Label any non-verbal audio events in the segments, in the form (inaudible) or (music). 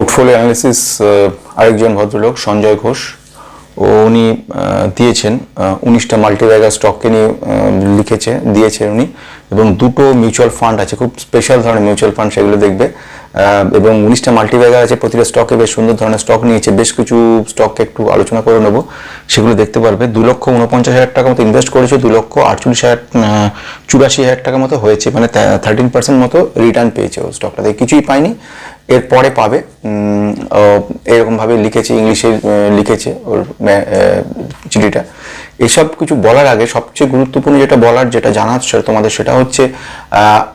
Portfolio analysis আরেকজন ভদ্রলোক, সঞ্জয় ঘোষ, ও উনি দিয়েছেন উনিশটা মাল্টিব্যাগার স্টককে নিয়ে লিখেছে, দিয়েছেন উনি, এবং দুটো মিউচুয়াল ফান্ড আছে, খুব স্পেশাল ধরনের মিউচুয়াল ফান্ড সেগুলো দেখবে এবং উনিশটা মাল্টিব্যাগার আছে, প্রতিটা স্টকে বেশ সুন্দর ধরনের স্টক নিয়েছে, বেশ কিছু স্টককে একটু আলোচনা করে নেব, সেগুলো দেখতে পারবে, দু লক্ষ উনপঞ্চাশ হাজার টাকা মতো ইনভেস্ট করেছে, দু লক্ষ আটচল্লিশ হাজার চুরাশি হাজার টাকা মতো হয়েছে মানে থার্টিন পার্সেন্ট মতো রিটার্ন পেয়েছে ও স্টকটাতে কিছুই পায়নি এর পরে পাবে এরকমভাবে লিখেছে, ইংলিশে লিখেছে ওর চিঠিটা। এসব কিছু বলার আগে সবচেয়ে গুরুত্বপূর্ণ যেটা বলার, যেটা জানার তোমাদের সেটা হচ্ছে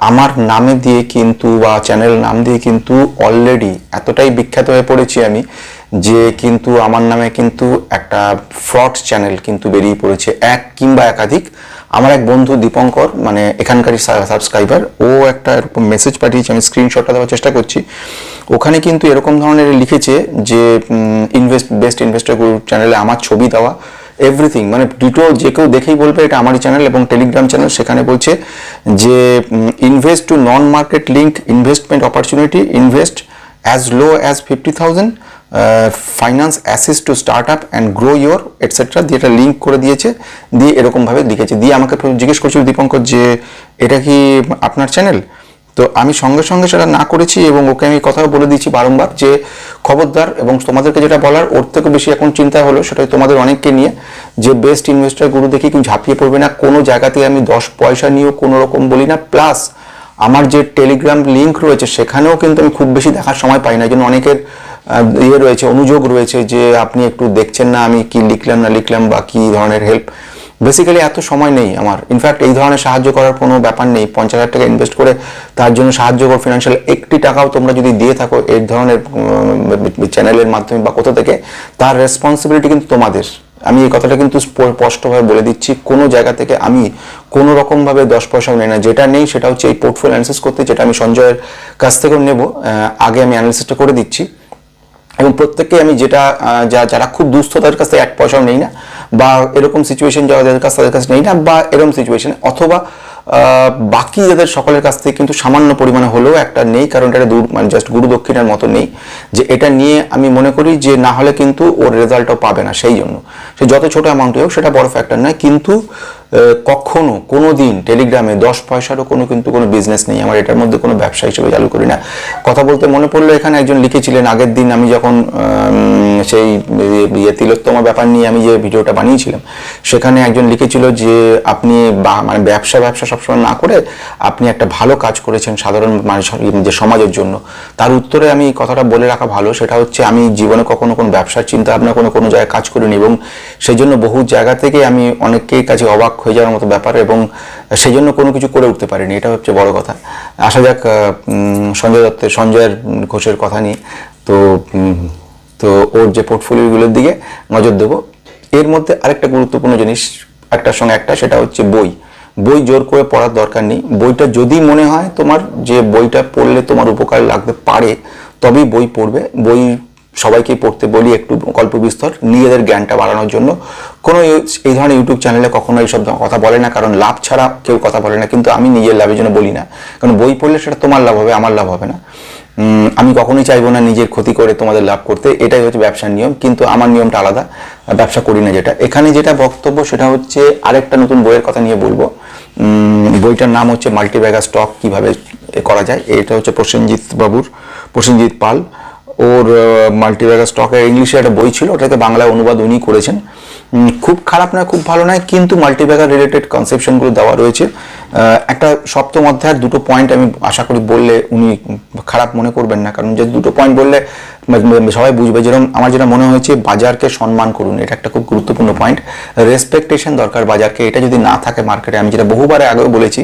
আমার নামে দিয়ে কিন্তু বা চ্যানেল নাম দিয়ে কিন্তু অলরেডি এতটাই বিখ্যাত হয়ে পড়েছি আমি যে কিন্তু আমার নামে কিন্তু একটা ফ্রড চ্যানেল কিন্তু বেরিয়ে পড়েছে, এক কিংবা একাধিক আমার এক বন্ধু দীপঙ্কর মানে এখানকারই সাবস্ক্রাইবার ও একটা এরকম মেসেজ পাঠিয়েছে, আমি স্ক্রিনশটটা দেওয়ার চেষ্টা করছি। ওখানে কিন্তু এরকম ধরনের লিখেছে যে ইনভেস্ট বেস্ট ইনভেস্টর গ্রুপ চ্যানেলে আমার ছবি দেওয়া এভরিথিং মানে দুটো যে কেউ দেখেই বলবে এটা আমারই চ্যানেল এবং টেলিগ্রাম চ্যানেল সেখানে বলছে যে invest to non market link investment opportunity invest as low as fifty thousand finance assist to start up and grow your etcetera দিয়ে একটা লিঙ্ক করে দিয়েছে, দিয়ে এরকমভাবে লিখেছে। দিয়ে আমাকে জিজ্ঞেস করছিল দীপঙ্কর যে, এটা কি আপনার চ্যানেল তো আমি সঙ্গে সঙ্গে সেটা না করেছি এবং ওকে আমি কথাও বলে দিয়েছি বারংবার যে, খবরদার এবং তোমাদেরকে যেটা বলার, ওর থেকে বেশি এখন চিন্তা হলো সেটা তোমাদের অনেককে নিয়ে যে বেস্ট ইনভেস্টার গুরু দেখে কেউ ঝাঁপিয়ে পড়বে না। কোনো জায়গাতে আমি দশ পয়সা নিয়েও কোনো রকম বলি না। প্লাস আমার যে টেলিগ্রাম লিঙ্ক রয়েছে, সেখানেও কিন্তু আমি খুব বেশি দেখার সময় পাই না। জন্য অনেকের ইয়ে রয়েছে, অনুযোগ রয়েছে যে আপনি একটু দেখছেন না আমি কি লিখলাম, না লিখলাম, বা কি ধরনের হেল্প বেসিক্যালি এত সময় নেই আমার। ইনফ্যাক্ট এই ধরনের সাহায্য করার কোনো ব্যাপার নেই। পঞ্চাশ হাজার টাকা ইনভেস্ট করে তার জন্য সাহায্য করো ফিনান্সিয়াল একটি টাকাও তোমরা যদি দিয়ে থাকো এই ধরনের চ্যানেলের মাধ্যমে বা কোথা থেকে, তার রেসপন্সিবিলিটি কিন্তু তোমাদের। আমি এই কথাটা কিন্তু স্পষ্টভাবে বলে দিচ্ছি। কোনো জায়গা থেকে আমি কোনো রকমভাবে দশ পয়সাও নেই না। যেটা নেই সেটা হচ্ছে এই পোর্টফোলিও অ্যানালিসিস করতে, যেটা আমি সঞ্জয়ের কাছ থেকেও নেব। আগে আমি অ্যানালিসিসটা করে দিচ্ছি। এবং প্রত্যেককে আমি যেটা যা, যারা খুব দুস্থ, তাদের কাছ থেকে এক পয়সাও নেই না, বা এরকম সিচুয়েশন যাদের কাছ তাদের কাছে নেই না, বা এরকম সিচুয়েশন অথবা বাকি যাদের সকলের কাছ থেকে কিন্তু সামান্য পরিমাণে হলেও একটা নেই, কারণ এটা দূর মানে জাস্ট গুরু দক্ষিণের মতো নেই, যে এটা নিয়ে আমি মনে করি যে না হলে কিন্তু ওর রেজাল্টও পাবে না, সেই জন্য। সে যত ছোট অ্যামাউন্ট হোক, সেটা বড় ফ্যাক্টর নয়, কিন্তু কখনো কোনো দিন টেলিগ্রামে দশ পয়সারও কোনো কিন্তু কোনো বিজনেস নেই। আমার এটার মধ্যে কোনো ব্যবসা হিসেবে চালু করি না। কথা বলতে মনে পড়ল, এখানে একজন লিখেছিলেন, আগের দিন আমি যখন সেই ইয়ে তিলোত্তমা ব্যাপার নিয়ে আমি যে ভিডিওটা বানিয়েছিলাম, সেখানে একজন লিখেছিল যে, আপনি মানে ব্যবসা ব্যবসা সবসময় না করে আপনি একটা ভালো কাজ করেছেন সাধারণ মানুষ যে সমাজের জন্য। তার উত্তরে আমি কথাটা বলে রাখা ভালো, সেটা হচ্ছে আমি জীবনে কখনো কোনো ব্যবসার চিন্তা ভাবনা কোনো কোনো জায়গায় কাজ করিনি এবং সেই জন্য বহু জায়গা থেকে আমি অনেকের কাছে অবাক হয়ে যাওয়ার মতো ব্যাপার এবং সেই জন্য কোনো কিছু করে উঠতে পারিনি, এটা হচ্ছে বড় কথা। আসা যাক সঞ্জয় দত্তের, সঞ্জয়ের ঘোষের কথা নিয়ে। তো তো ওর যে পোর্টফোলিওগুলোর দিকে নজর দেবো। এর মধ্যে আরেকটা গুরুত্বপূর্ণ জিনিস, একটার সঙ্গে একটা, সেটা হচ্ছে বই। বই জোর করে পড়ার দরকার নেই। বইটা যদি মনে হয় তোমার যে বইটা পড়লে তোমার উপকার লাগতে পারে, তবেই বই পড়বে। বই সবাইকে পড়তে বলি একটু গল্প বিস্তর, নিজেদের জ্ঞানটা বাড়ানোর জন্য। কোনো এই- ধরনের ইউটিউব চ্যানেলে কখনো এইসব কথা বলে না, কারণ লাভ ছাড়া কেউ কথা বলে না, কিন্তু আমি নিজের লাভের জন্য বলি না। কারণ বই পড়লে সেটা তোমার লাভ হবে, আমার লাভ হবে না। আমি কখনোই চাইব না নিজের ক্ষতি করে তোমাদের লাভ করতে, এটাই হচ্ছে ব্যবসার নিয়ম, কিন্তু আমার নিয়মটা আলাদা, ব্যবসা করি না যেটা। এখানে যেটা বক্তব্য, সেটা হচ্ছে আরেকটা নতুন বইয়ের কথা নিয়ে বলব। বইটার নাম হচ্ছে মাল্টিব্যাগার স্টক, কীভাবে করা যায়, এটা হচ্ছে প্রসেনজিৎ বাবুর, প্রসেনজিৎ পাল। ওর মাল্টিব্যাগার স্টকের ইংলিশে একটা বই ছিল, ওটাকে বাংলায় অনুবাদ উনি করেছেন। খুব খারাপ নয় খুব ভালো নয়, কিন্তু মাল্টিব্যাগার রিলেটেড কনসেপশনগুলো দেওয়া রয়েছে। একটা সপ্তম অধ্যায়ের দুটো পয়েন্ট আমি আশা করি বললে উনি খারাপ মনে করবেন না। কারণ যে দুটো পয়েন্ট বললে সবাই বুঝবে যেরকম আমার যেটা মনে হয়েছে, বাজারকে সম্মান করুন, এটা একটা খুব গুরুত্বপূর্ণ পয়েন্ট রেসপেকটেশন দরকার বাজারকে, এটা যদি না থাকে মার্কেটে আমি যেটা বহুবার আগেও বলেছি,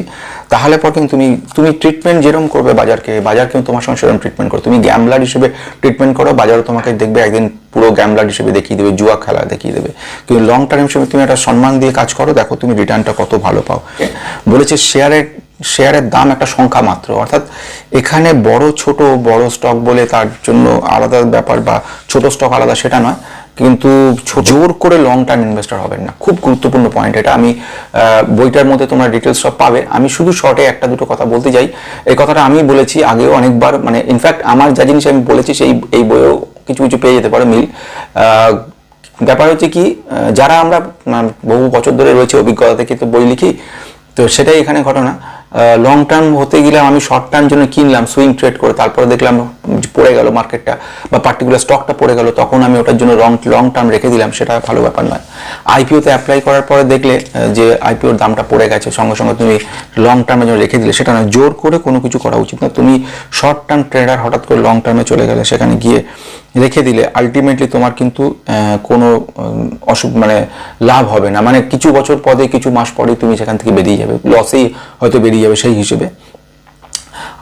তাহলে পর কিন্তু তুমি তুমি ট্রিটমেন্ট যেরকম করবে বাজারকে বাজার কিন্তু তোমার সঙ্গে সেরকম ট্রিটমেন্ট করো। তুমি গ্যামলার হিসেবে ট্রিটমেন্ট করো, বাজারও তোমাকে দেখবে একদিন পুরো গ্যামলার হিসেবে দেখিয়ে দেবে, জুয়া খেলা দেখিয়ে দেবে। কিন্তু লং টার্ম হিসেবে তুমি একটা সম্মান দিয়ে কাজ করো, দেখো তুমি রিটার্নটা কত ভালো পাও। বলেছে শেয়ারের শেয়ারের দাম একটা সংখ্যা মাত্র। অর্থাৎ এখানে বড়, ছোট, বড় স্টক বলে তার জন্য আলাদা ব্যাপার বা ছোট স্টক আলাদা সেটা নয়। কিন্তু জোর করে লং টার্ম ইনভেস্টর হবেন না। খুব গুরুত্বপূর্ণ পয়েন্ট এটা। আমি বইটার মধ্যে তোমরা ডিটেলস সব পাবে। আমি শুধু শর্টে একটা দুটো কথা বলতে যাই এই কথাটা আমি বলেছি আগেও অনেকবার। মানে ইনফ্যাক্ট আমার যা জিনিস আমি বলেছি সেই, এই বইয়েও কিছু কিছু পেয়ে যেতে পারো মিল। ব্যাপার হচ্ছে কি যারা আমরা মানে, বহু বছর ধরে রয়েছে অভিজ্ঞতা থেকে তো বই লিখি তো সেটাই এখানে ঘটনা। লং টার্ম হতে গেলাম আমি শর্ট টার্ম জন্য কিনলাম সুইং ট্রেড করে তারপরে দেখলাম পড়ে গেল মার্কেটটা বা পার্টিকুলার স্টকটা পড়ে গেল তখন আমি ওটার জন্য লং লং টার্ম রেখে দিলাম সেটা ভালো ব্যাপার নয়। আইপিওতে অ্যাপ্লাই করার পরে দেখলে যে আইপিওর দামটা পড়ে গেছে সঙ্গে সঙ্গে তুমি লং টার্মের জন্য রেখে দিলে সেটা না জোর করে কোনো কিছু করা উচিত না। তুমি শর্ট টার্ম ট্রেডার হঠাৎ করে লং টার্মে চলে গেলে সেখানে গিয়ে রেখে দিলে আলটিমেটলি তোমার কিন্তু কোনো অসুখ মানে লাভ হবে না। মানে কিছু বছর পরে, কিছু মাস পরেই তুমি সেখান থেকে বেরিয়ে যাবে। লসেই হয়তো বেরিয়ে যাবে সেই হিসেবে।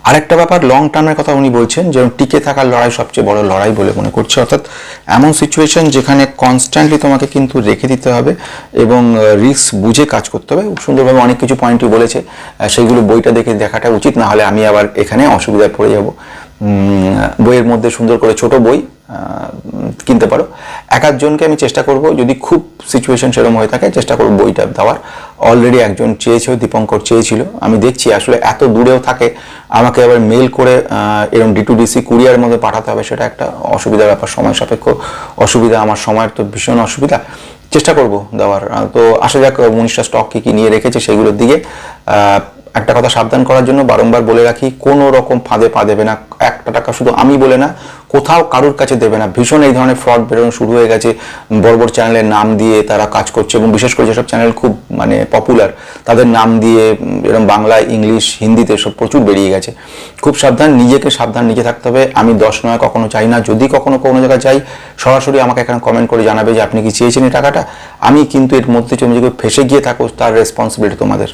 আরেকটা ব্যাপার লং টার্মের কথা উনি বলছেন যে টিকে থাকার লড়াই সবচেয়ে বড় লড়াই বলে মনে করছে। অর্থাৎ এমন সিচুয়েশন যেখানে কনস্ট্যান্টলি তোমাকে কিন্তু রেখে দিতে হবে এবং রিস্ক বুঝে কাজ করতে হবে। সুন্দরভাবে অনেক কিছু পয়েন্টই বলেছে। সেইগুলো বইটা দেখে দেখাটা উচিত, না হলে আমি আবার এখানে অসুবিধায় পড়ে যাব। বইয়ের মধ্যে সুন্দর করে ছোট বই কিনতে পারো। এক একজনকে আমি চেষ্টা করব, যদি খুব সিচুয়েশন সেরকম হয়ে থাকে, চেষ্টা করব বইটা দেওয়ার। অলরেডি একজন চেয়েছেও দীপঙ্কর চেয়েছিল। আমি দেখছি আসলে এত দূরেও থাকে, আমাকে আবার মেল করে এরকম ডি টু ডিসি কুরিয়ার মধ্যে পাঠাতে হবে, সেটা একটা অসুবিধার ব্যাপার, সময় সাপেক্ষ অসুবিধা, আমার সময়ের তো ভীষণ অসুবিধা। চেষ্টা করব দেওয়ার। তো আসা যাক উনিশটা স্টক কি কি নিয়ে রেখেছে, সেগুলোর দিকে। একটা কথা সাবধান করার জন্য বারংবার বলে রাখি, কোনো রকম ফাঁদে পা দেবে না। একটা টাকা শুধু আমি বলে না, কোথাও কারুর কাছে দেবে না। ভীষণ এই ধরনের ফ্রড বেরোনো শুরু হয়ে গেছে। বড় বড় চ্যানেলের নাম দিয়ে তারা কাজ করছে এবং বিশেষ করে যেসব চ্যানেল খুব মানে পপুলার তাদের নাম দিয়ে এরকম বাংলা, ইংলিশ, হিন্দিতে সব প্রচুর বেরিয়ে গেছে। খুব সাবধান, নিজেকে সাবধান, নিজে থাকতে হবে। আমি দশ নয় কখনো চাই না। যদি কখনো কোনো জায়গায় চাই সরাসরি আমাকে এখানে কমেন্ট করে জানাবে যে আপনি কি চেয়েছেন এই টাকাটা? আমি কিন্তু এর মধ্যে তুমি যদি ফেসে গিয়ে থাকো, তার রেসপন্সিবিলিটি তোমাদের।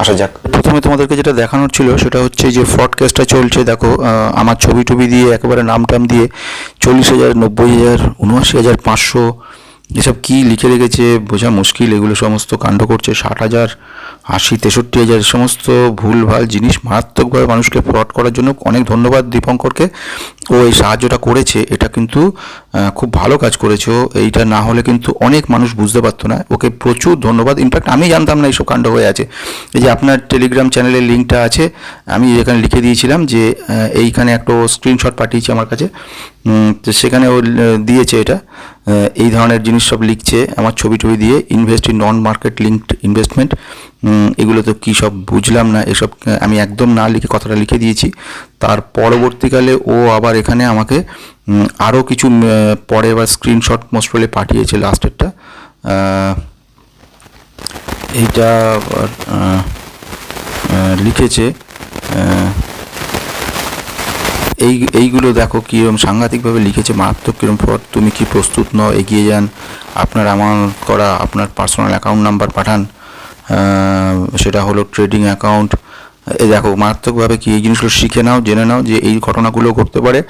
আসা যাক। প্রথমে তোমাদেরকে যেটা দেখানোর ছিল সেটা হচ্ছে যে ফ্রড চলছে, দেখো আমার ছবি টবি দিয়ে, একেবারে নাম টাম দিয়ে, চল্লিশ হাজার, নব্বই হাজার, উনআশি হাজার, পাঁচশো এসব কী লিখে রেখেছে, বোঝা মুশকিল, এগুলো সমস্ত কাণ্ড করছে ষাট হাজার, আশি, তেষট্টি হাজার সমস্ত ভুলভাল জিনিস মারাত্মকভাবে মানুষকে ফ্রড করার জন্য অনেক ধন্যবাদ দীপঙ্করকে। ও এই সাহায্যটা করেছে, এটা কিন্তু খুব ভালো কাজ করেছে এইটা না হলে কিন্তু অনেক মানুষ বুঝতে পারতো না। ওকে প্রচুর ধন্যবাদ। ইনফ্যাক্ট আমি জানতাম না এইসব কাণ্ড হয়ে আছে। এই যে আপনার টেলিগ্রাম চ্যানেলের লিঙ্কটা আছে, আমি এখানে লিখে দিয়েছিলাম যে এইখানে একটা স্ক্রিনশট পাঠিয়েছে আমার কাছে। তো সেখানে ও দিয়েছে এটা। এই ধরনের জিনিস সব লিখছে। আমার ছবি টবি দিয়ে invest in non market linked investment এগুলো তো কী সব বুঝলাম না, এসব আমি একদম না লিখে কথাটা লিখে দিয়েছি। তার পরবর্তীকালে ও আবার এখানে আমাকে আরও কিছু পরে এবার স্ক্রিনশট মোস্ট প্রবলি পাঠিয়েছে লাস্টেরটা এইটা লিখেছে এই, এইগুলো দেখো কীরকম সাংঘাতিকভাবে লিখেছে, মারাত্মক কীরকম ফ্রড তুমি কি প্রস্তুত নও, এগিয়ে যান, আপনার আমানত করা, আপনার পার্সোনাল অ্যাকাউন্ট নাম্বার পাঠান সেটা হলো ট্রেডিং অ্যাকাউন্ট দেখো, মারাত্মকভাবে কি এই জিনিসগুলো শিখে নাও, জেনে নাও যে এই ঘটনাগুলো ঘটতে পারে।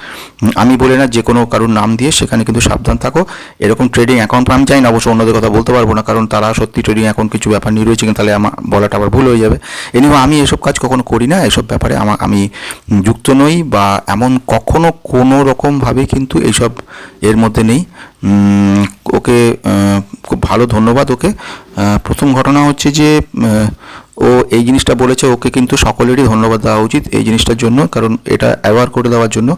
আমি বলে না যে কোনো কারোর নাম দিয়ে সেখানে কিন্তু সাবধান থাকো। এরকম ট্রেডিং অ্যাকাউন্ট আমি চাই না, অবশ্য অন্যদের কথা বলতে পারব না, কারণ তারা সত্যি ট্রেডিং অ্যাকাউন্ট কিছু ব্যাপার নিয়ে রয়েছে কিন্তু তাহলে আমার বলাটা আবার ভুল হয়ে যাবে। এনিও আমি এসব কাজ কখনো করি না, এসব ব্যাপারে আমার, আমি যুক্ত নই বা এমন কখনো কোনো রকমভাবে কিন্তু এইসব এর মধ্যে নেই। ওকে খুব ভালো ধন্যবাদ ওকে। প্রথম ঘটনা হচ্ছে যে ও এই জিনিসটা বলেছে, ওকে কিন্তু সকলেরই ধন্যবাদ দেওয়া উচিত এই জিনিসটার জন্য, কারণ এটা অ্যাওয়ার করে দেওয়ার জন্য।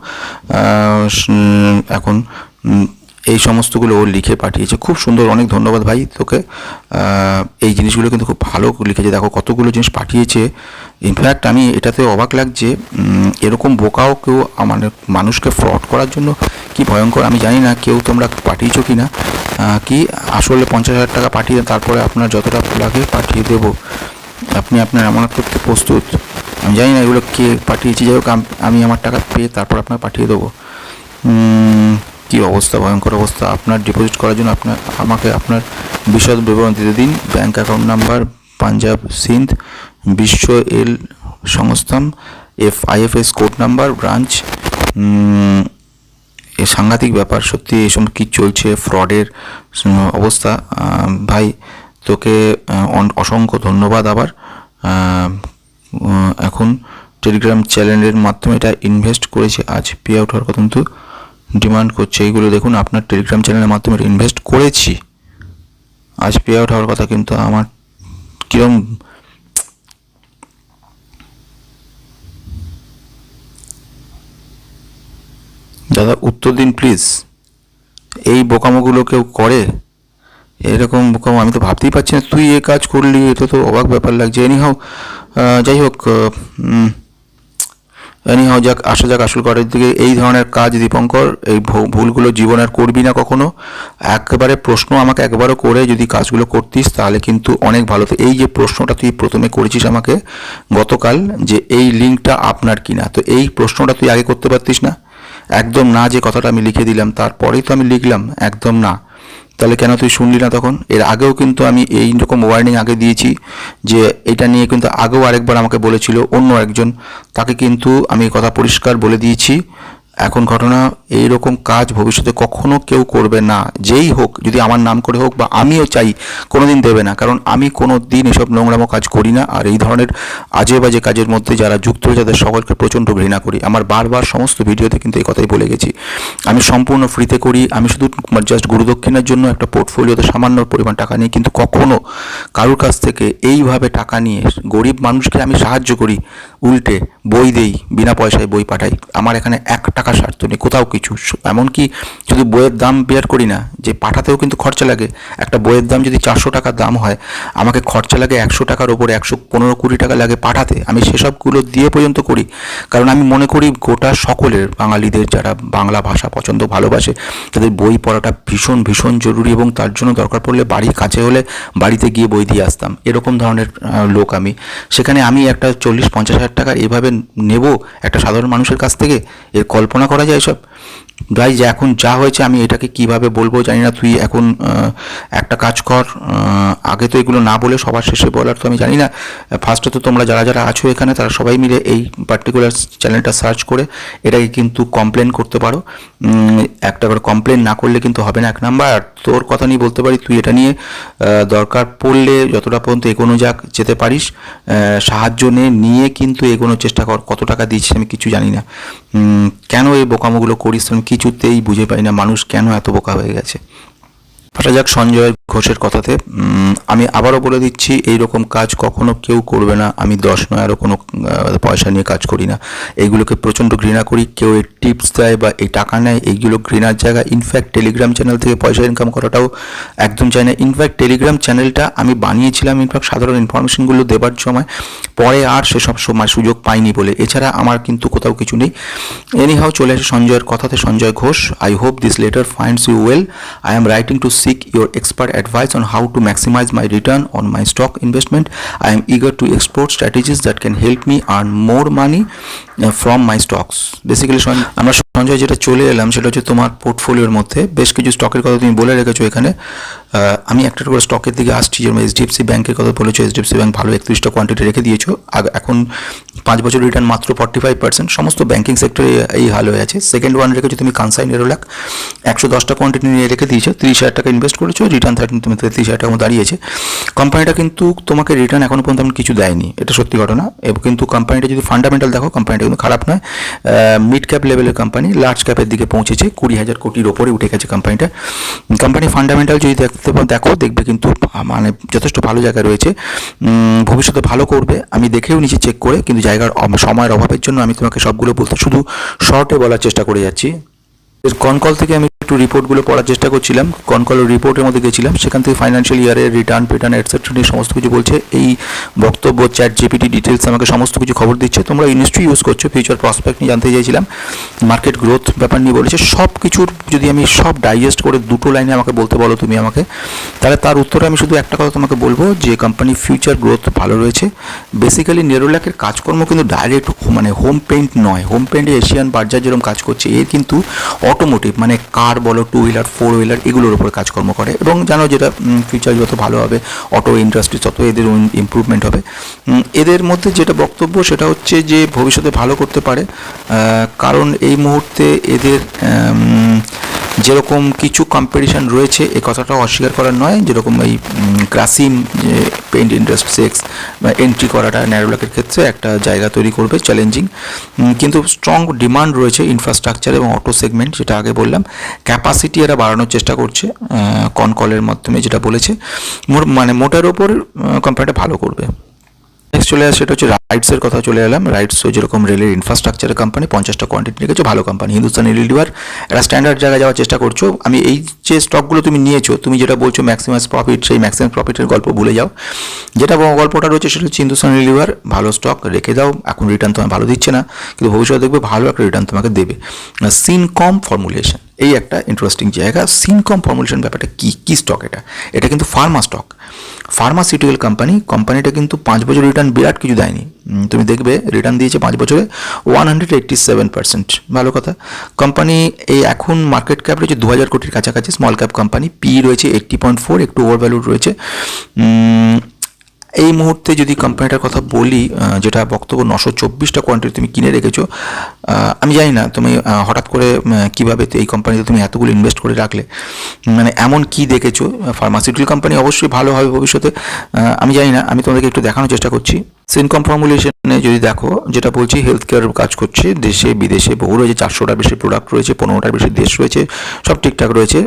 এখন এই সমস্তগুলো ও লিখে পাঠিয়েছে। খুব সুন্দর, অনেক ধন্যবাদ ভাই তোকে। এই জিনিসগুলো কিন্তু খুব ভালো লিখেছে। দেখো কতগুলো জিনিস পাঠিয়েছে। ইনফ্যাক্ট আমি এটাতে অবাক লাগছে এরকম বোকাও কেউ আমার মানুষকে ফ্রড করার জন্য কি ভয়ঙ্কর, আমি জানি না কেউ তোমরা পাঠিয়েছো কি না কি আসলে পঞ্চাশ হাজার টাকা পাঠিয়ে তারপরে আপনার যতটা লাগে পাঠিয়ে দেবো। আপনি আপনার আমানত করতে প্রস্তুত। আমি জানি না এগুলো কে পাঠিয়েছি। যাই হোক, আমি আমার টাকা পেয়ে তারপর আপনাকে পাঠিয়ে দেবো। কি অবস্থা? ভয়ঙ্কর অবস্থা। আপনার ডিপোজিট করার জন্য আপনার, আমাকে আপনার বিশদ বিবরণ দিতে দিন। Bank account number Punjab Sindh বিশ্ব এল সংস্থান এফ আইএফএস কোড নাম্বার ব্রাঞ্চ এ সাংঘাতিক ব্যাপার। সত্যি এসব কী চলছে? ফ্রডের অবস্থা। ভাই তোকে অসংখ্য ধন্যবাদ আবার। এখন টেলিগ্রাম চ্যানেলের মাধ্যমে এটা ইনভেস্ট করেছে, আজ পে আউট হওয়ার কথা, কিন্তু ডিমান্ড করছে। এইগুলো দেখুন, আপনার টেলিগ্রাম চ্যানেলের মাধ্যমে ইনভেস্ট করেছি। আজ পে আউট হওয়ার কথা, কিন্তু আমার কিরম দাদা, উত্তর দিন প্লিজ এই বোকামোগুলো কেউ করে? এরকম বোকামো আমি তো ভাবতেই পারছি না। তুই এ কাজ করলি এটা তো অবাক ব্যাপার লাগছে। এনিহাও যাই হোক এনিহাও যাক, আসা যাক আসল করার দিকে। এই ধরনের কাজ দীপঙ্কর, এই ভুলগুলো জীবন আর করবি না কখনো। একবারে প্রশ্ন আমাকে একবারও করে যদি কাজগুলো করতিস, তাহলে কিন্তু অনেক ভালো। হতো এই যে প্রশ্নটা তুই প্রথমে করেছিস আমাকে গতকাল, যে এই লিঙ্কটা আপনার কিনা। তো এই প্রশ্নটা তুই আগে করতে পারতিস না? একদম না যে কথাটা আমি লিখে দিলাম, তারপরেই তো আমি লিখলাম। একদম না। তাহলে কেন তুই শুনলি না তখন? এর আগেও কিন্তু আমি এই রকম ওয়ার্নিং আগে দিয়েছি যে এটা নিয়ে কিন্তু আগেও আরেকবার আমাকে বলেছিল অন্য একজন। তাকে কিন্তু আমি কথা পরিষ্কার বলে দিয়েছি এখন ঘটনা এই রকম কাজ ভবিষ্যতে কখনো কেউ করবে না। যেই হোক, যদি আমার নাম করে হোক বা আমিও চাই কোনো দিন দেবে না। কারণ আমি কোনো দিন এসব নোংরামো কাজ করি না। আর এই ধরনের আজে বাজে কাজের মধ্যে যারা যুক্ত যাদের সকলকে প্রচণ্ড ঘৃণা করি, আমার বারবার সমস্ত ভিডিওতে কিন্তু এই কথাই বলে গেছি। আমি সম্পূর্ণ ফ্রিতে করি। আমি শুধু জাস্ট গুরুদক্ষিণার জন্য একটা পোর্টফোলিওতে সামান্য পরিমাণ টাকা নিই কিন্তু কখনো কারোর কাছ থেকে এইভাবে টাকা নিয়ে গরিব মানুষকে আমি সাহায্য করি। উল্টে বই দেই, বিনা পয়সায় বই পাঠাই। আমার এখানে এক টাকা স্বার্থ নেই, কোথাও কিছু। এমনকি যদি বইয়ের দাম বের করি না, যে পাঠাতেও কিন্তু খরচা লাগে, একটা বইয়ের দাম যদি চারশো টাকা দাম হয়, আমাকে খরচা লাগে একশো টাকার ওপরে, একশো পনেরো কুড়ি টাকা লাগে পাঠাতে। আমি সেসবগুলো দিয়ে পর্যন্ত করি। কারণ আমি মনে করি গোটা সকলের, বাঙালিদের যারা বাংলা ভাষা পছন্দ, ভালোবাসে, তাদের বই পড়াটা ভীষণ ভীষণ জরুরি এবং তার জন্য দরকার পড়লে বাড়ির কাছে হলে বাড়িতে গিয়ে বই দিয়ে আসতাম। এরকম ধরনের লোক আমি। সেখানে আমি একটা চল্লিশ, পঞ্চাশ হাজার টাকা এভাবে নেব একটা সাধারণ মানুষের কাছ থেকে? এর কল্পনা করা যায় সব যে এখন যা হয়েছে, আমি এটাকে কীভাবে বলব জানি না। তুই এখন একটা কাজ কর। আগে তো এগুলো না বলে সবার শেষে বলার তো আমি জানি না। ফার্স্টে তো তোমরা যারা যারা আছো এখানে, তারা সবাই মিলে এই পার্টিকুলার চ্যানেলটা সার্চ করে, এটাকে কিন্তু কমপ্লেন করতে পারো। একটা করে কমপ্লেন না করলে কিন্তু হবে না এক নাম্বার তোর কথা নিয়ে বলতে পারি, তুই এটা নিয়ে দরকার পড়লে যতটা পর্যন্ত এগোনো যাক, যেতে পারিস। সাহায্য নিয়ে কিন্তু এগোনোর চেষ্টা কর, কত টাকা দিচ্ছিস আমি কিছু জানি না। কেন এই বোকামোগুলো করিস? আমি কিছুতেই বুঝে পাই না মানুষ কেন এত বোকা হয়ে গেছে। আসা যাক সঞ্জয় ঘোষের কথাতে আমি আবারও বলে দিচ্ছি এই রকম কাজ কখনো কেউ করবে না। আমি দশ নয়, আরও কোনো পয়সা নিয়ে কাজ করি না। এইগুলোকে প্রচণ্ড ঘৃণা করি, কেউ এই টিপস দেয় বা এই টাকা নেয়, এইগুলো ঘৃণার জায়গা। ইনফ্যাক্ট টেলিগ্রাম চ্যানেল থেকে পয়সা ইনকাম করাটাও একদম চাই না। ইনফ্যাক্ট টেলিগ্রাম চ্যানেলটা আমি বানিয়েছিলাম ইনফ্যাক্ট সাধারণ ইনফরমেশনগুলো দেবার সময়। পরে আর সেসব সময় সুযোগ পাইনি বলে। এছাড়া আমার কিন্তু কোথাও কিছু নেই। এনিহাও চলে আসে সঞ্জয়ের কথাতে Sanjay Ghosh I hope this letter finds you well I am writing to Seek your expert advice on how to maximize my return on my stock investment. I am eager to explore strategies that can help me earn more money uh, from my stocks. Basically, Sanjay- আমরা সঞ্জয় যেটা চলে এলাম সেটা হচ্ছে তোমার পোর্টফোলিওর মধ্যে। বেশ কিছু স্টকের কথা তুমি বলে রেখেছো এখানে। আমি একটা করে স্টকের দিকে আসছি, যেমন এইচডিএফসি ব্যাংকের কথা বলেছ এইচডিএফসি ব্যাংক ভালো একত্রিশটা কোয়ান্টিটি রেখে দিয়েছ। এখন পাঁচ বছর রিটার্ন মাত্র ফর্টি ফাইভ পার্সেন্ট সমস্ত ব্যাংকিং সেক্টরে এই হাল হয়ে আছে। সেকেন্ড ওয়ান রেখেছো তুমি কানসাই নেরোলাক একশো দশটা কোয়ান্টিটি নিয়ে রেখে দিয়েছ, তিরিশ হাজার টাকা ইনভেস্ট করেছ রিটার্ন থার্টিন তুমি তেত্রিশ হাজার টাকা দাঁড়িয়েছে। কোম্পানিটা কিন্তু তোমাকে রিটার্ন এখনও পর্যন্ত এমন কিছু দেয়নি, এটা সত্যি ঘটনা। কিন্তু কোম্পানিটা যদি ফান্ডামেন্টাল দেখো কোম্পানিটা কিন্তু খারাপ নয়। মিড ক্যাপ লেভেলের কোম্পানি লার্জ ক্যাপের দিকে পৌঁছেছে, কুড়ি হাজার কোটির ওপরে উঠে গেছে কোম্পানিটা কোম্পানি ফান্ডামেন্টাল যদি দেখতে দেখো, দেখবে কিন্তু মানে যথেষ্ট ভালো জায়গা রয়েছে। ভবিষ্যতে ভালো করবে। আমি দেখেও নিচে চেক করে, কিন্তু জায়গার সময়ের অভাবের জন্য আমি তোমাকে সবগুলো বলতে শুধু শর্টে বলার চেষ্টা করে যাচ্ছি। কনকল থেকে আমি একটু রিপোর্টগুলো পড়ার চেষ্টা করছিলাম। কনকল রিপোর্টের মধ্যে গেছিলাম। সেখান থেকে ফাইন্যান্সিয়াল ইয়ারের রিটার্ন পেটার্ন এটসেট্রা নিয়ে সমস্ত কিছু বলছে। এই বক্তব্য চ্যাট জিপিটি ডিটেলস আমাকে সমস্ত কিছু খবর দিচ্ছে। তোমরা নিশ্চয়ই ইউজ করছ ফিউচার প্রসপেক্ট নিয়ে জানতে চাইছিলাম। মার্কেট গ্রোথ ব্যাপার নিয়ে বলেছে। সব কিছুর যদি আমি সব ডাইজেস্ট করে দুটো লাইনে আমাকে বলতে বলো তুমি আমাকে, তাহলে তার উত্তরে আমি শুধু একটা কথা তোমাকে বলব, যে কোম্পানি ফিউচার গ্রোথ ভালো রয়েছে। বেসিক্যালি নেরোল্যাকের কাজকর্ম কিন্তু ডাইরেক্ট মানে হোম পেন্ট নয়। হোম পেন্টে এশিয়ান বার্জার যেরকম কাজ করছে, এর কিন্তু অটোমোটিভ মানে কার বলো টু হুইলার ফোর হুইলার এগুলোর উপর কাজকর্ম করে। এবং জানো যেটা ফিউচার যত ভালো হবে অটো ইন্ডাস্ট্রি তত এদের ইম্প্রুভমেন্ট হবে। এদের মধ্যে যেটা বক্তব্য, সেটা হচ্ছে যে ভবিষ্যতে ভালো করতে পারে। কারণ এই মুহূর্তে এদের যেরকম কিছু কম্পিটিশন রয়েছে, এ কথাটা অস্বীকার করার নয়। যেরকম এই গ্রাসিম পেইন্ট ইন্ডাস্ট্রি সেক্স এন্ট্রি করাটা ন্যারোলাকের ক্ষেত্রে একটা জায়গা তৈরি করবে চ্যালেঞ্জিং কিন্তু স্ট্রং ডিমান্ড রয়েছে ইনফ্রাস্ট্রাকচার এবং অটো সেগমেন্ট যেটা আগে বললাম। ক্যাপাসিটি এরা বাড়ানোর চেষ্টা করছে কনকলের মাধ্যমে যেটা বলেছে। মানে মোটার ওপর কোম্পানিটা ভালো করবে। নেক্সট চলে আসে, সেটা হচ্ছে রাইটসের কথা চলে এলাম। রাইটস যেরকম রেলের ইনফ্রাস্ট্রাকচারের কোম্পানি পঞ্চাশটা কোয়ান্টিটি রেখেছো ভালো কোম্পানি হিন্দুস্তান রিলিভার একটা স্ট্যান্ডার্ড জায়গায় যাওয়ার চেষ্টা করছ। আমি এই যে স্টকগুলো তুমি নিয়েছো, তুমি যেটা বলছো ম্যাক্সিমাস প্রফিট সেই ম্যাক্সিমাম প্রফিটের গল্প ভুলে যাও। যেটা গল্পটা রয়েছে সেটা হচ্ছে হিন্দুস্তান রিলিভার ভালো স্টক রেখে দাও। এখন রিটার্ন তোমায় ভালো দিচ্ছে না, কিন্তু ভবিষ্যতে দেখবে ভালো একটা রিটার্ন তোমাকে দেবে। সিনকম ফর্মুলেশন এই একটা ইন্টারেস্টিং জায়গা। সিনকম ফর্মুলেশন ব্যাপারটা কী কী স্টক এটা? এটা কিন্তু ফার্মা স্টক ফার্মাসিউটিক্যাল কোম্পানি কোম্পানিটা কিন্তু পাঁচ বছর রিটার্ন বিরাট কিছু দেয়নি। তুমি দেখবে রিটার্ন দিয়েছে পাঁচ বছরে one hundred eighty seven percent ভালো কথা। কোম্পানি এই এখন মার্কেট ক্যাপ রয়েছে দু হাজার কোটির কাছাকাছি স্মল ক্যাপ কোম্পানি পি রয়েছে এইট্টি পয়েন্ট ফোর একটু ওভার ভ্যালুড রয়েছে এই মুহূর্তে যদি কোম্পানিটার কথা বলি যেটা বক্তব্য নশো চব্বিশটা কোয়ান্টিটি তুমি কিনে রেখেছো আমি জানি না তুমি হঠাৎ করে কীভাবে এই কোম্পানিতে তুমি এতগুলো ইনভেস্ট করে রাখলে? মানে এমন কি দেখেছ? ফার্মাসিউটিক্যাল কোম্পানি অবশ্যই ভালো হবে ভবিষ্যতে। আমি জানি না, আমি তোমাদেরকে একটু দেখানোর চেষ্টা করছি। সিনকম ফর্মুলেশনে যদি দেখো, যেটা বলছি হেলথ কেয়ার কাজ করছে, দেশে, বিদেশে, বহু রয়েছে, চারশোটার বেশি প্রোডাক্ট রয়েছে, পনেরোটার বেশি দেশ রয়েছে, সব ঠিকঠাক রয়েছে।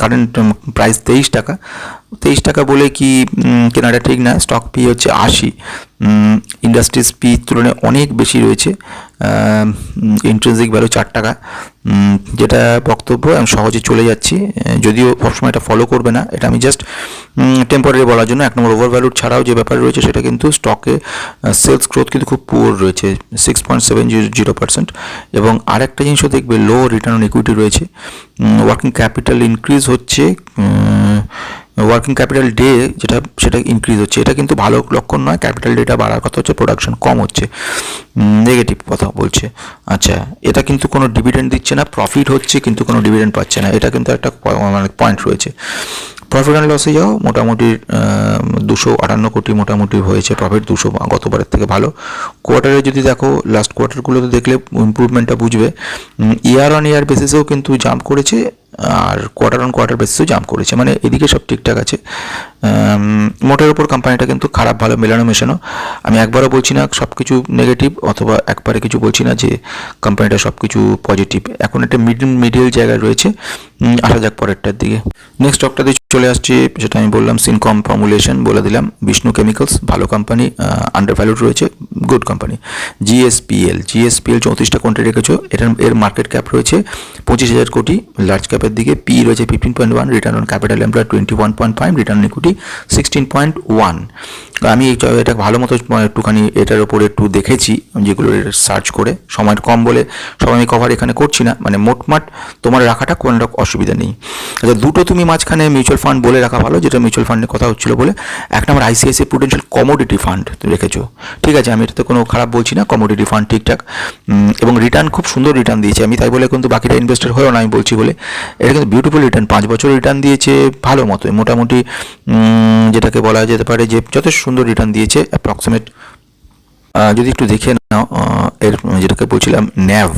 কারেন্ট প্রাইস তেইশ টাকা। তেইশ টাকা বলে কি কেনাটা ঠিক না স্টক পি হচ্ছে আশি। ইন্ডাস্ট্রিজ পি তুলনায় অনেক বেশি রয়েছে। ইন্ট্রেন্সিক ভ্যালু চার টাকা যেটা বক্তব্য, আমি সহজে চলে যাচ্ছি। যদিও সবসময় এটা ফলো করবে না, এটা আমি জাস্ট টেম্পোরারি বলার জন্য। এক নম্বর ওভার ভ্যালুড ছাড়াও যে ব্যাপার রয়েছে, সেটা কিন্তু স্টকে সেলস গ্রোথ কিন্তু খুব পুয়ার রয়েছে six point seven zero percent এবং আরেকটা জিনিসও দেখবে লো রিটার্ন অন ইকুইটি রয়েছে। ওয়ার্কিং ক্যাপিটাল ইনক্রিজ হচ্ছে ওয়ার্কিং ক্যাপিটাল ডে যেটা, সেটা ইনক্রিজ হচ্ছে। এটা কিন্তু ভালো লক্ষণ নয় ক্যাপিটাল ডেটা বাড়ার কথা হচ্ছে প্রোডাকশন কম হচ্ছে। নেগেটিভ কথা বলছে। আচ্ছা এটা কিন্তু কোনো ডিভিডেন্ড দিচ্ছে না প্রফিট হচ্ছে, কিন্তু কোনো ডিভিডেন্ড পাচ্ছে না। এটা কিন্তু একটা মানে পয়েন্ট রয়েছে। প্রফিট অ্যান্ড লসে যাও, মোটামুটি দুশো আটান্ন কোটি মোটামুটি হয়েছে প্রফিট দুশো, গতবারের থেকে ভালো। কোয়ার্টারে যদি দেখো লাস্ট কোয়ার্টারগুলোতে দেখলে ইমপ্রুভমেন্টটা বুঝবে। ইয়ার অন ইয়ার বেসিসেও কিন্তু জাম্প করেছে। আর কোয়ার্টার অন কোয়ার্টার বেসিসও জাম্প করেছে। মানে এদিকে সব ঠিকঠাক আছে। মোটের উপর কোম্পানিটা কিন্তু খারাপ, ভালো মেলানো, মেশানো। আমি একবারও বলছি না সব কিছু নেগেটিভ অথবা একবারে কিছু বলছি না যে কোম্পানিটা সব কিছু পজিটিভ এখন একটা মিডিল মিডিয়াল জায়গায় রয়েছে। আসা যাক পরেরটার দিকে। নেক্সট স্টকটাতে চলে আসছি, যেটা আমি বললাম সিনকম ফর্মুলেশন বলে দিলাম বিষ্ণু কেমিক্যালস ভালো কোম্পানি আন্ডার ভ্যালুড রয়েছে গুড কোম্পানি জিএসপিএল জিএসপিএল চৌত্রিশটা কোয়ান্টি রেখেছো, এটার, এর মার্কেট ক্যাপ রয়েছে পঁচিশ হাজার কোটি লার্জ ক্যাপের দিকে পি রয়েছে fifteen point one return on capital employ twenty one point five return equity sixteen point one আমি এটা ভালো মতো একটুখানি এটার উপরে একটু দেখেছি, যেগুলো সার্চ করে। সময় কম বলে সব আমি কভার এখানে করছি না মানে মোটমাট তোমার রাখাটা কোনো অসুবিধা নেই। আচ্ছা দুটো তুমি মাঝখানে মিউচুয়াল ফান্ড বলে রাখা ভালো, যেটা মিউচুয়াল ফান্ডের কথা হচ্ছিল বলে। এক number ICICI Prudential commodity fund রেখেছো। ঠিক আছে, আমি এটাতে কোনো খারাপ বলছি না কমোডিটি ফান্ড ঠিকঠাক। এবং রিটার্ন খুব সুন্দর রিটার্ন দিয়েছে। আমি তাই বলে কিন্তু বাকিটা ইনভেস্টেড হয়েও না, আমি বলছি বলে। এটা কিন্তু বিউটিফুল রিটার্ন পাঁচ বছর রিটার্ন দিয়েছে ভালো মতো মোটামুটি যেটাকে বলা যেতে পারে যে যথেষ্ট সুন্দর রিটার্ন দিয়েছে অ্যাপ্রক্সিমেট যদি একটু দেখে নাও এর, যেটাকে বলছিলাম ন্যাভ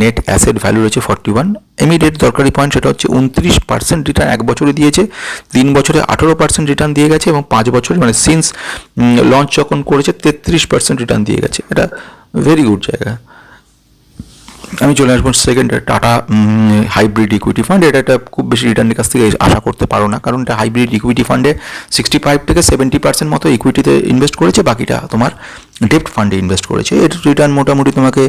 নেট অ্যাসেট ভ্যালু রয়েছে ফর্টি ওয়ান ইমিডিয়েট দরকারি পয়েন্ট সেটা হচ্ছে উনত্রিশ পার্সেন্ট রিটার্ন এক বছরে দিয়েছে, তিন বছরে আঠেরো পার্সেন্ট রিটার্ন দিয়ে গেছে এবং পাঁচ বছরে মানে সিন্স লঞ্চ যখন করেছে, তেত্রিশ পার্সেন্ট রিটার্ন দিয়ে গেছে। এটা ভেরি গুড জায়গা। আমি চলে আসব second Tata hybrid equity fund এটা একটা খুব বেশি রিটার্নের কাছ থেকে আশা করতে পারো না, কারণ এটা হাইব্রিড ইকুইটি ফান্ডে সিক্সটি ফাইভ থেকে সেভেন্টি পার্সেন্ট মতো ইকুইটিতে ইনভেস্ট করেছে, বাকিটা তোমার ডেপ্ট ফান্ডে ইনভেস্ট করেছে। এর রিটার্ন মোটামুটি তোমাকে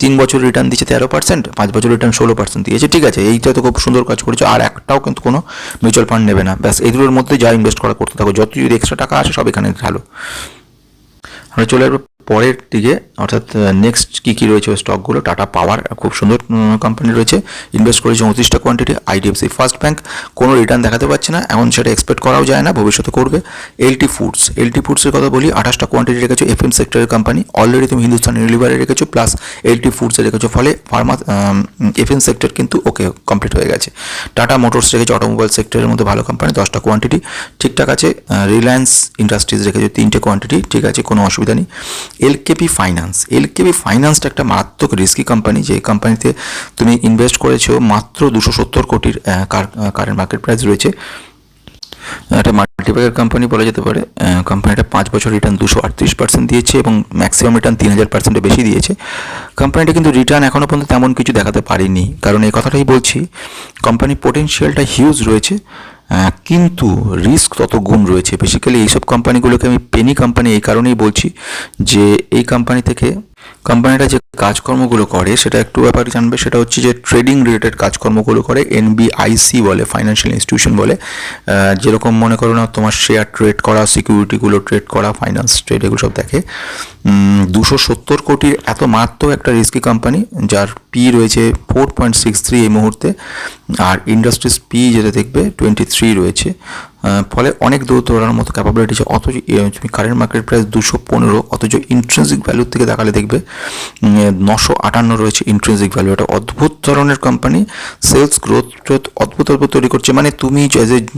তিন বছর রিটার্ন দিচ্ছে তেরো পার্সেন্ট পাঁচ বছর রিটার্ন ষোলো পার্সেন্ট দিয়েছে, ঠিক আছে, এইটা তো খুব সুন্দর কাজ করেছে, আর একটাও কিন্তু কোনো মিউচুয়াল ফান্ড নেবে না। ব্যাস, এগুলোর মধ্যে যা ইনভেস্ট করা করতে থাকো, যত যদি এক্সট্রা টাকা আসে সব এখানে ঢালো। আমরা চলে আসব পরের দিকে অর্থাৎ নেক্সট কী কী রয়েছে স্টকগুলো টাটা পাওয়ার খুব সুন্দর কোম্পানি রয়েছে। ইনভেস্ট করেছে উনত্রিশটা কোয়ান্টিটি আইডিএফসি ফার্স্ট ব্যাঙ্ক কোনো রিটার্ন দেখাতে পারছে না এখন সেটা এক্সপেক্ট করাও যায় না, ভবিষ্যতে করবে। এলটি ফুডস এলটি ফুডসের কথা বলি, আঠাশটা কোয়ান্টিটি রেখেছো এফএম সেক্টরের কোম্পানি অলরেডি তুমি হিন্দুস্তান ইউনিলিভারে রেখেছো প্লাস এলটি ফুডসে রেখেছো, ফলে ফার্মা এফএম সেক্টর কিন্তু ওকে কমপ্লিট হয়ে গেছে। টাটা মোটরস রেখেছে অটোমোবাইল সেক্টরের মধ্যে ভালো কোম্পানি দশটা কোয়ান্টিটি ঠিকঠাক আছে রিলায়েন্স ইন্ডাস্ট্রিজ রেখেছে, তিনটে কোয়ান্টিটি ঠিক আছে, কোনো অসুবিধা নেই। LKP finance. এলকেপি ফাইন্যান্সটা একটা মারাত্মক রিস্কি কোম্পানি যে কোম্পানিতে তুমি ইনভেস্ট করেছ মাত্র দুশো সত্তর কোটির কারেন্ট মার্কেট প্রাইস রয়েছে। একটা মাল্টিপ্যাকের কোম্পানি বলা যেতে পারে। কোম্পানিটা পাঁচ বছর রিটার্ন দুশো আটত্রিশ পার্সেন্ট দিয়েছে এবং ম্যাক্সিমাম রিটার্ন তিন হাজার পার্সেন্টের বেশি দিয়েছে। কোম্পানিটা কিন্তু রিটার্ন এখনও পর্যন্ত তেমন কিছু দেখাতে পারেনি। কারণ এই কথাটাই বলছি কোম্পানির পোটেনশিয়ালটা হিউজ রয়েছে। কিন্তু রিস্ক তত গুণ রয়েছে। বেসিক্যালি এইসব কোম্পানিগুলোকে আমি পেনি কোম্পানি এই কারণেই বলছি যে, এই কোম্পানি থেকে কোম্পানিটা যে কাজকর্মগুলো করে, সেটা একটু ব্যাপারে জানবে, সেটা হচ্ছে যে ট্রেডিং রিলেটেড কাজকর্মগুলো করে এনবিআইসি বলে ফাইন্যান্সিয়াল ইনস্টিটিউশন বলে। যেরকম মনে করো না, তোমার শেয়ার ট্রেড করা সিকিউরিটিগুলো ট্রেড করা ফাইন্যান্স ট্রেড এগুলো সব দেখে। দুশো সত্তর কোটির এত মারাত্মক একটা রিস্কি কোম্পানি যার পি রয়েছে ফোর পয়েন্ট সিক্স থ্রি এই মুহূর্তে, আর ইন্ডাস্ট্রিজ পি যেটা দেখবে টোয়েন্টি থ্রি রয়েছে। ফলে অনেক দূর দৌড়ানোর মতো ক্যাপাবিলিটি আছে। অথচ তুমি কারেন্ট মার্কেট প্রাইস দুশো পনেরো, অথচ ইন্ট্রেন্সিক ভ্যালুর থেকে দেখালে দেখবে নশো আটান্ন রয়েছে ইন্ট্রেন্সিক ভ্যালু এটা অদ্ভুত ধরনের কোম্পানি সেলস গ্রোথ গ্রোথ অদ্ভুত অদ্ভুত তৈরি করছে। মানে তুমি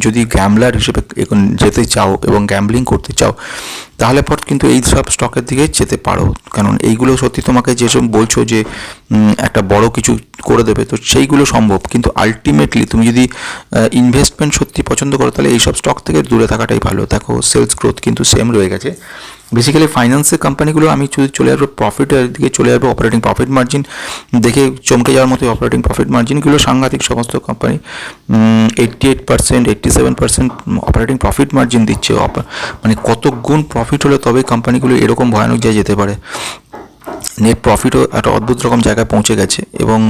যদি গ্যামলার হিসেবে এখন যেতে চাও এবং গ্যাম্বলিং করতে চাও, তাহলে পর কিন্তু এই সব স্টকের দিকে যেতে পারো। কারণ এইগুলো সত্যি তোমাকে যেসব বলছো যে একটা বড় কিছু করে দেবে, তো সেইগুলো সম্ভব। কিন্তু আলটিমেটলি তুমি যদি ইনভেস্টমেন্ট সত্যি পছন্দ করো, তাহলে এইসব স্টক থেকে দূরে থাকাটাই ভালো। দেখো সেলস গ্রোথ কিন্তু সেম রয়ে গেছে। বেসিক্যালি ফাইন্যান্সের কোম্পানিগুলো আমি যদি চলে আসব প্রফিটের দিকে চলে আসব অপারেটিং প্রফিট মার্জিন দেখে চমকে যাওয়ার মতো অপারেটিং প্রফিট মার্জিনগুলো সাংঘাতিক সমস্ত company eighty eight percent eighty seven percent operating profit margin দিচ্ছে মানে কত গুণ প্রফিট হলে তবে কোম্পানিগুলো এরকম ভয়ানক জায়গায় যেতে পারে। নেট প্রফিটও একটা অদ্ভুত রকম জায়গায় পৌঁছে গেছে এবং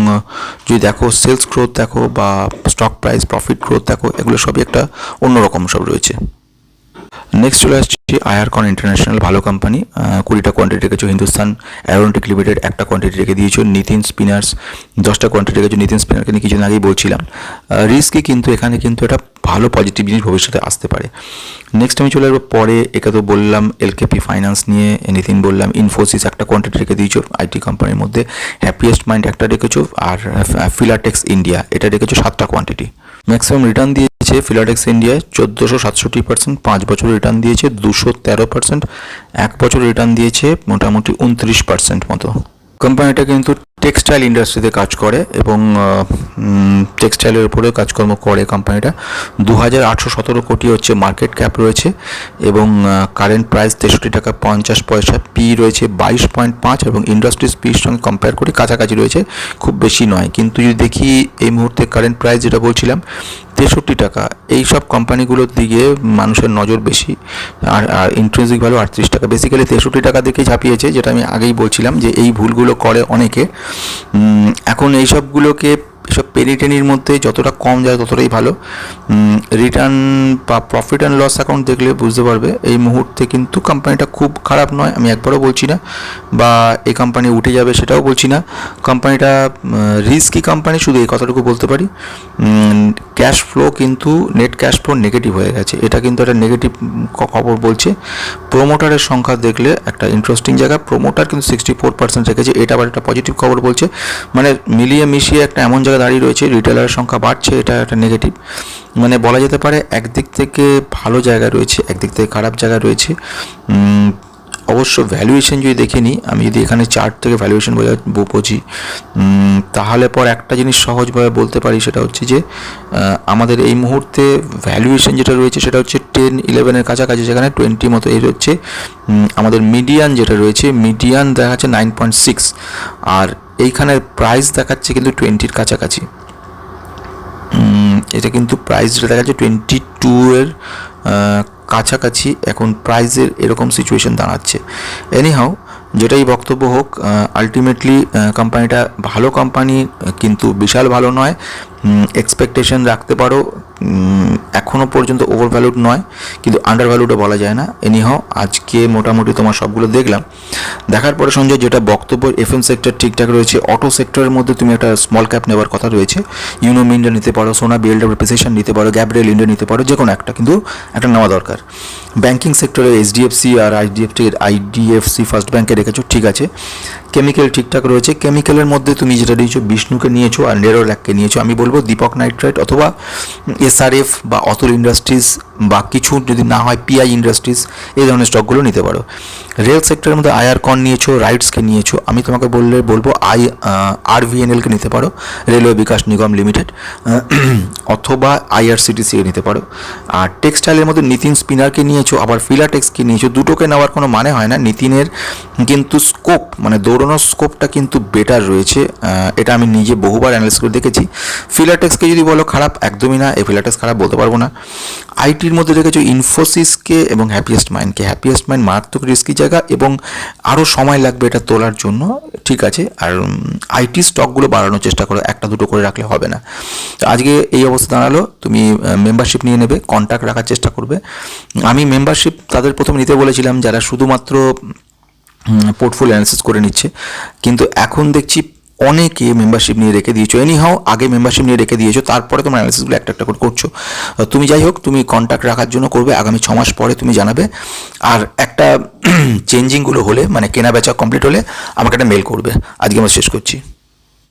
যদি দেখো সেলস গ্রোথ দেখো বা স্টক প্রাইস প্রফিট গ্রোথ দেখো, এগুলো সবই একটা অন্যরকম সব রয়েছে। নেক্সট চলে আসছি আয়ারকন ইন্টারন্যাশনাল ভালো কোম্পানি কুড়িটা কোয়ান্টিটি রেখেছো, হিন্দুস্তান অ্যারোনটিক লিমিটেড একটা কোয়ান্টিটি রেখে দিয়েছ নিতিন স্পিনার্স দশটা কোয়ান্টিটি রেখেছো নিতিন স্পিনারকে নিয়ে কিছুদিন আগেই বলছিলাম। রিস্কি কিন্তু এখানে কিন্তু এটা ভালো পজিটিভ জিনিস ভবিষ্যতে আসতে পারে। নেক্সট আমি চলে আসব, পরে একে তো বললাম এলকেপি ফাইন্যান্স নিয়ে নিতিন বললাম ইনফোসিস একটা কোয়ান্টিটি রেখে দিয়েছ আইটি কোম্পানির মধ্যে হ্যাপিয়েস্ট মাইন্ড একটা রেখেছো, আর ফিলাটেক্স ইন্ডিয়া এটা রেখেছো সাতটা কোয়ান্টিটি ম্যাক্সিমাম রিটার্ন দিয়েছে ফিলাটেক্স ইন্ডিয়ায় চোদ্দোশো সাতষট্টি পার্সেন্ট পাঁচ বছর রিটার্ন দিয়েছে, দুশো তেরো পার্সেন্ট এক বছর রিটার্ন দিয়েছে, মোটামুটি উনত্রিশ পার্সেন্ট মতো। কোম্পানিটা কিন্তু টেক্সটাইল ইন্ডাস্ট্রিতে কাজ করে এবং টেক্সটাইলের উপরে কাজকর্ম করে কোম্পানিটা দু হাজার সতেরো কোটি হচ্ছে মার্কেট ক্যাপ রয়েছে এবং কারেন্ট প্রাইস তেষট্টি টাকা পঞ্চাশ পয়সা পি রয়েছে বাইশ পয়েন্ট পাঁচ এবং ইন্ডাস্ট্রিজ পির সঙ্গে কম্পেয়ার করি কাছাকাছি রয়েছে, খুব বেশি নয়। কিন্তু যদি দেখি এই মুহূর্তে কারেন্ট প্রাইস যেটা বলছিলাম, তেষট্টি টাকা, এই সব কোম্পানিগুলোর দিকে মানুষের নজর বেশি। আর আর ইন্ট্রেন্সিক ভ্যালু আটত্রিশ টাকা। বেসিক্যালি তেষট্টি টাকা দিকেই ঝাঁপিয়েছে, যেটা আমি আগেই বলছিলাম যে এই ভুলগুলো করে অনেকে। এখন এই সবগুলোকে এসব পেনি টেনির মধ্যে যতটা কম যায় ততটাই ভালো। রিটার্ন বা প্রফিট অ্যান্ড লস অ্যাকাউন্ট দেখলে বুঝতে পারবে, এই মুহূর্তে কিন্তু কোম্পানিটা খুব খারাপ নয়, আমি একবারও বলছি না, বা এই কোম্পানি উঠে যাবে সেটাও বলছি না। কোম্পানিটা রিস্কি কোম্পানি শুধু এই কথাটুকু বলতে পারি। ক্যাশ ফ্লো কিন্তু নেট ক্যাশ ফ্লো নেগেটিভ হয়ে গেছে। এটা কিন্তু একটা নেগেটিভ খবর বলছে। প্রোমোটারের সংখ্যা দেখলে একটা ইন্টারেস্টিং জায়গা। প্রোমোটার কিন্তু সিক্সটি ফোর পার্সেন্ট রেখেছে। এটা আবার একটা পজিটিভ খবর বলছে। মানে মিলিয়ে মিশিয়ে একটা এমন জায়গায় দাঁড়িয়ে রয়েছে রিটেলারের সংখ্যা বাড়ছে, এটা একটা নেগেটিভ মানে বলা যেতে পারে, একদিক থেকে ভালো জায়গা রয়েছে, একদিক থেকে খারাপ জায়গা রয়েছে। অবশ্য ভ্যালুয়েশন যদি দেখে নিই, আমি যদি এখানে চার্ট থেকে ভ্যালুয়েশন বোঝা বুঝি তাহলে পর একটা জিনিস সহজভাবে বলতে পারি, সেটা হচ্ছে যে আমাদের এই মুহূর্তে ভ্যালুয়েশন যেটা রয়েছে, সেটা হচ্ছে টেন ইলেভেনের কাছাকাছি, যেখানে টোয়েন্টি মতো, এই হচ্ছে আমাদের মিডিয়ান যেটা রয়েছে মিডিয়ান দেখাচ্ছে নাইন পয়েন্ট সিক্স আর এইখানের প্রাইস দেখাচ্ছে কিন্তু টোয়েন্টির কাছাকাছি। এটা কিন্তু প্রাইস যেটা দেখা যাচ্ছে টোয়েন্টি টু এর কাছাকাছি এখন প্রাইজের এরকম সিচুয়েশন দাঁড়াচ্ছে। এনিহাও যেটাই বক্তব্য হোক আলটিমেটলি কোম্পানিটা ভালো কোম্পানি কিন্তু বিশাল ভালো নয়। এক্সপেকটেশন রাখতে পারো। এখনও পর্যন্ত ওভার ভ্যালুড নয়, কিন্তু আন্ডার ভ্যালুডও বলা যায় না। এনিহাও আজকে মোটামুটি তোমার সবগুলো দেখলাম। দেখার পরে সঞ্জয়, যেটা বক্তব্য এফএম সেক্টর ঠিকঠাক রয়েছে অটো সেক্টরের মধ্যে তুমি একটা স্মল ক্যাপ নেওয়ার কথা রয়েছে। ইউনো ইন্ডিয়া নিতে পারো সোনা বিএলডাব্লিউ প্রেসেশন নিতে পারো গ্যাব্রিয়েল ইন্ডিয়া নিতে পারো যে কোনো একটা, কিন্তু একটা নেওয়া দরকার। ব্যাংকিং সেক্টরে এইচডিএফসি আর আইডিএফসি আইডিএফসি ফার্স্ট ব্যাংকে রেখেছো, ঠিক আছে। কেমিক্যাল ঠিকঠাক রয়েছে। কেমিক্যালের মধ্যে তুমি যেটা নিয়েছো বিষ্ণুকে নিয়েছো আর নেরোল্যাককে নিয়েছো। আমি বলব বলব দীপক নাইট্রাইট অথবা এসআরএফ বা অতুল ইন্ডাস্ট্রিজ বা কিছু যদি না হয় পিআই ইন্ডাস্ট্রিজ, এই ধরনের স্টকগুলো নিতে পারো। রেল সেক্টরের মধ্যে আইআর কন নিয়েছো, রাইটসকে নিয়েছো, আমি তোমাকে বললে, বলব আই আর ভিএনএলকে নিতে পারো, রেলওয়ে বিকাশ নিগম লিমিটেড অথবা আইআরসিটিসি নিতে পারো। আর টেক্সটাইলের মধ্যে নিতিন স্পিনারকে নিয়েছো, আবার ফিলাটেক্সকে নিয়েছো, দুটোকে নেওয়ার কোনো মানে হয় না। নিতিনের কিন্তু স্কোপ মানে দৌড়ানোর স্কোপটা কিন্তু বেটার রয়েছে এটা আমি নিজে বহুবার অ্যানালিস করে দেখেছি। ফিলাটেক্সকে যদি বলো, খারাপ একদমই না, এই ফিলাটেক্স খারাপ বলতে পারব না। আইটির মধ্যে রেখেছো ইনফোসিসকে এবং হ্যাপিয়েস্ট মাইন্ডকে হ্যাপিয়েস্ট মাইন্ড মারাত্মক রিস্কি জায়গা এবং আরও সময় লাগবে এটা তোলার জন্য, ঠিক আছে? আর আইটি স্টকগুলো বাড়ানোর চেষ্টা করো, একটা দুটো করে রাখলে হবে না। তো আজকে এই অবস্থা দাঁড়াল, তুমি মেম্বারশিপ নিয়ে নেবে কন্ট্যাক্ট রাখার চেষ্টা করবে। আমি মেম্বারশিপ তাদের প্রথমে নিতে বলেছিলাম, যারা শুধুমাত্র পোর্টফোলিও অ্যানালিসিস করে নিচ্ছে। কিন্তু এখন দেখছি অনেকে মেম্বারশিপ নিয়ে রেখে দিয়েছ। এনি হাও আগে মেম্বারশিপ নিয়ে রেখে দিয়েছ, তারপরে তোমার অ্যানালিসিসগুলো একটা একটা করে করছ। তুমি যাই হোক, তুমি কন্ট্যাক্ট রাখার জন্য করবে, আগামী ছমাস মাস পরে তুমি জানাবে। আর একটা (clears throat) চেঞ্জিংগুলো হলে মানে কেনা বেচা কমপ্লিট হলে, আমাকে একটা মেল করবে। আজকে আমরা শেষ করছি।